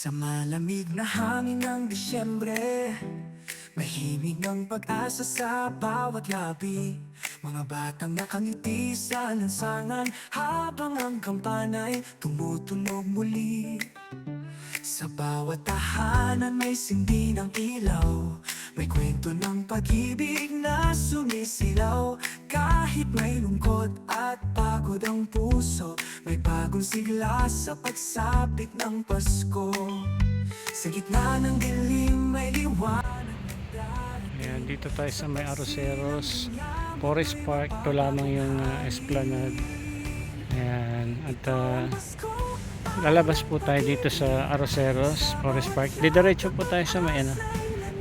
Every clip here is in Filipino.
Sa malamig na hangin ng Disyembre Mahimig ng pag-asa sa bawat labi Mga batang nakangiti sa lansangan Habang ang kampanay tumutunog muli. Sa bawat tahanan may sindi ng ilaw May kwento ng pag-ibig na sumisilaw Kahit may lungkot at pagod ang puso May bagong sigla sa pagsapit ng Pasko Sa gitna ng dilim may liwanag Ayan, dito tayo sa may Aroseros Forest Park. Ito lamang yung uh, esplanade. Ayan. At uh, lalabas po tayo dito sa Aroseros Forest Park. Didiretso po tayo sa may ano,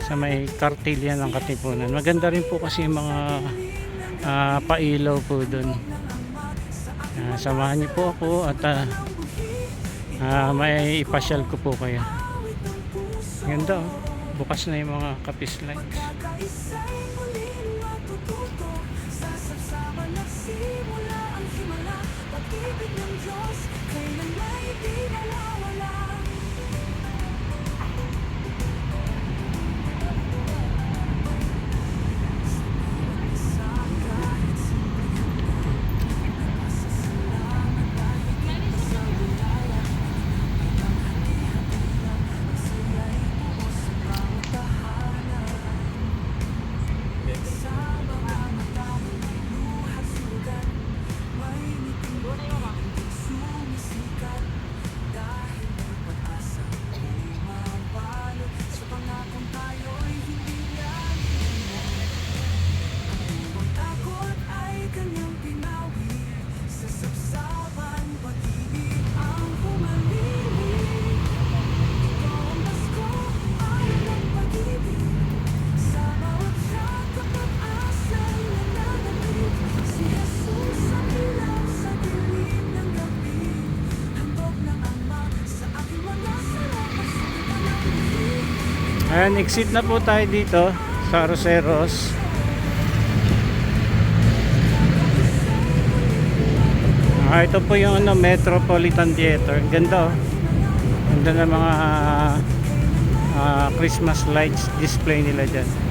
sa may kartilya ng Katipunan. Maganda rin po kasi yung mga ah, pailaw po doon. Ah, samahan niyo po ako at ah, ah, may ipasyal ko po kayo. Ganda oh. Bukas na yung mga kapis lights. Kailan ay di Ayan, exit na po tayo dito sa Roseros. Ah, ito po yung ano, Metropolitan Theater. Ganda oh. Ganda ng mga ah, Christmas lights display nila dyan.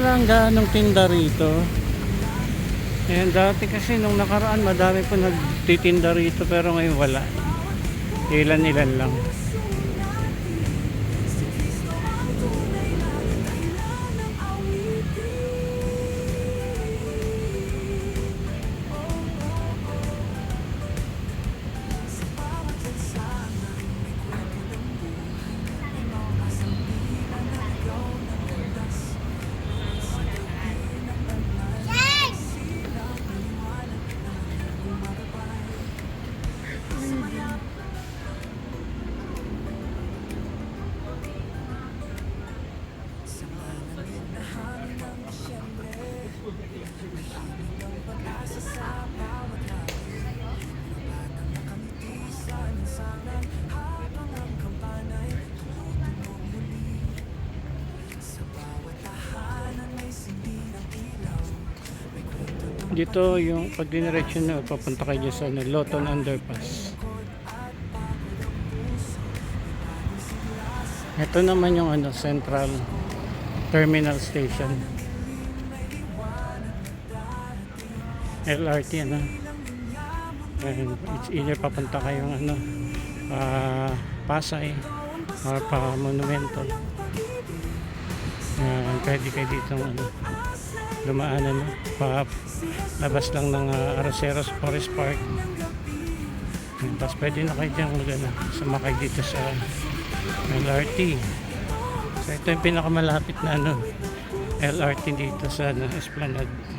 Walang ganong tinda rito. Ayan, dati kasi nung nakaraan madami po nagtitinda rito pero ngayon wala. Ilan-ilan lang. Dito yung pag diniretso na papunta kayo sa ano, Loton Underpass. Ito naman yung ano, Central Terminal Station. LRT ano. And it's either papunta kayong ano, ah, Pasay or pa Monumento. Yan, pwede kayo dito ano, dumaan ano, pa labas lang ng uh, Aroseros Forest Park. Yan, Tapos pwede na kayo dyan mag, ano, sumakay dito sa LRT. So ito yung pinakamalapit na ano, LRT dito sa ano, Esplanade.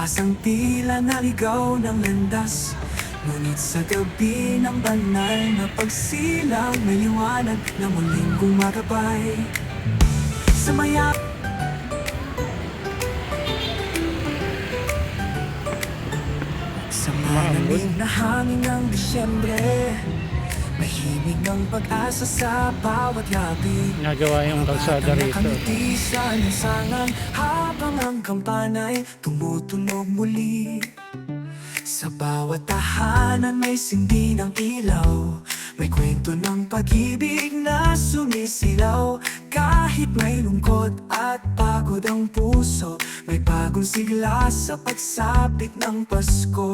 Pag-asang tila naligaw ng landas. Ngunit sa gabi ng banal na pagsilang May liwanag na muling gumagabay. Sa maya Sa malamig na hangin ng Disyembre Mahimig ng pag-asa sa bawat labi Nagawa yung kalsada rito. Nakangiti sa lansangan Habang ang kampanay tumutunog muli. Sa bawat tahanan may sindi ng ilaw May kwento ng pag-ibig na sumisilaw. Kahit may lungkot at pagod ang puso May bagong sigla sa pagsapit ng Pasko.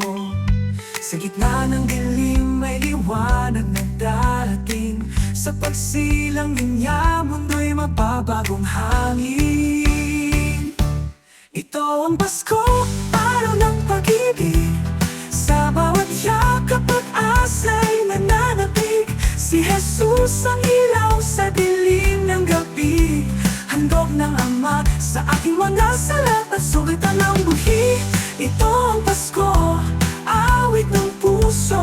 Sa gitna ng dilim may liwanag na darating. Sa pagsilang niya mundo'y mapabagong hangin Ito ang Pasko, araw ng pag-ibig. Sa bawat yakap at asa'y nananapig Si Jesus ang ilaw sa dilim ng gabi. Handog ng Ama sa aking mga salat at sulitan ng buhi. Ito ang Pasko, awit ng puso.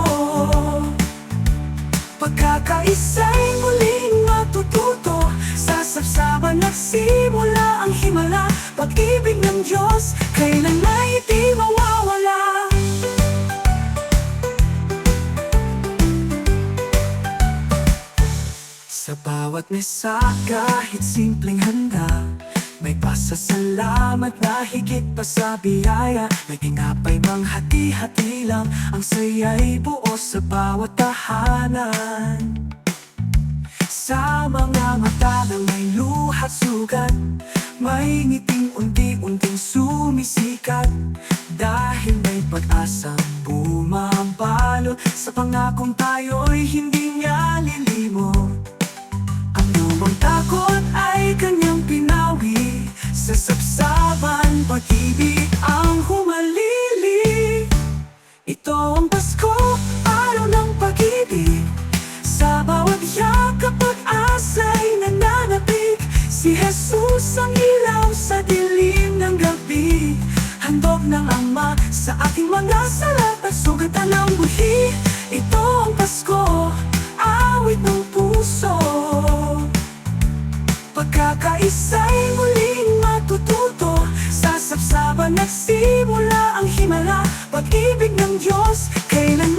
Pagkakaisa'y muling matututo. Sa sapsaban nagsimula ang himala. Pag-ibig ng Diyos, kailan ay di mawawala? Sa bawat mesa kahit simpleng handa May pasasalamat na higit pa sa biyaya. May tinapay mang hati-hati lang Ang saya'y buo sa bawat tahanan. Sa mga mata na may luhat sugat May ngiting unti-unting sumisikat Dahil may pag-asang bumabalot Sa pangakong tayo'y hindi niya lilimot. Ang lumang takot buhi Ito ang Pasko, awit ng puso. Pagkakaisa'y muling matututo Sa sapsaban nagsimula ang himala Pag-ibig ng Diyos, kailan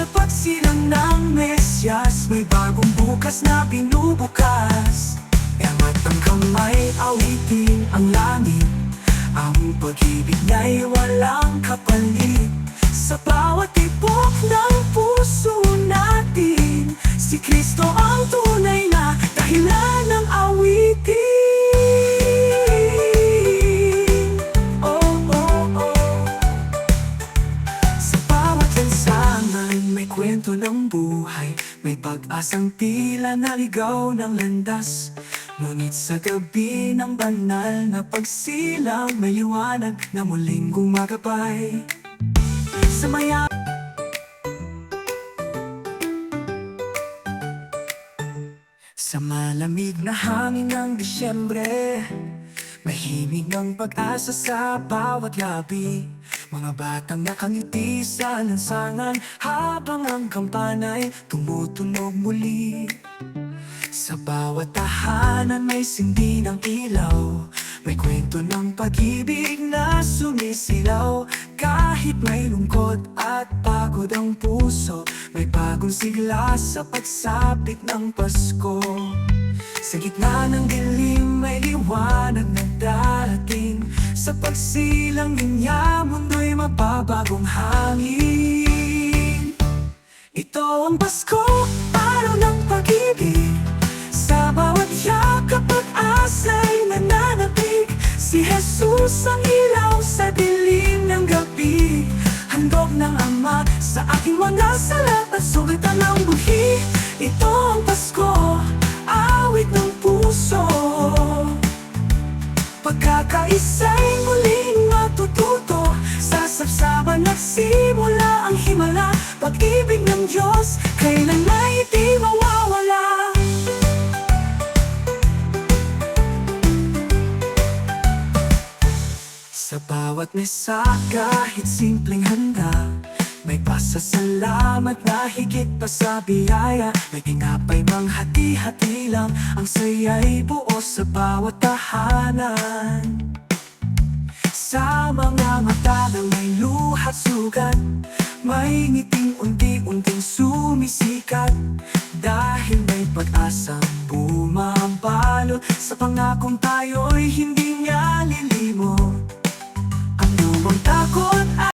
sa pagsilang ng Mesyas. May bagong bukas na binubukas. Angat ang kamay, awitin ang langit. Ang pag-ibig niya'y walang kapalit. Sa bawat tibok ng puso natin Si Kristo ang tunay na dahilan ng awitin May pag-asang tila naligaw ng landas Ngunit sa gabi ng banal na pagsilang May liwanag na muling gumagabay Sa maya Sa malamig na hangin ng Disyembre Mahimig ng pag-asa sa bawat labi Mga batang nakangiti sa lansangan Habang ang kampanay tumutunog muli. Sa bawat tahanan may sindi ng ilaw May kwento ng pag-ibig na sumisilaw. Kahit may lungkot at pagod ang puso May bagong sigla sa pagsapit ng Pasko. Sa gitna ng dilim may liwanag na darating Sa pagsilang niya mundo'y mapabagong hangin. Ito ang Pasko, araw ng pag-ibig. Sa bawat yakap at asa'y nananapig Si Jesus ang ilaw sa dilim ng gabi. Handog ng Ama sa aking mga salat at sulitan ng buhi. Ito ang Pasko, Pagkakaisa'y muling matututo. Sa sapsaban nagsimula ang himala. Pag-ibig Diyos Kailan ay di mawawala? Sa bawat mesa kahit simpleng Salamat na pa sa biyaya May tinapay mang hati-hati lang. Ang saya'y buo sa bawat tahanan. Sa mga mata na may luhat sugat May ngiting unti-unting sumisikat. Dahil may pag-asang bumabalot Sa pangakong tayo'y hindi nga lilimot. Ano bang takot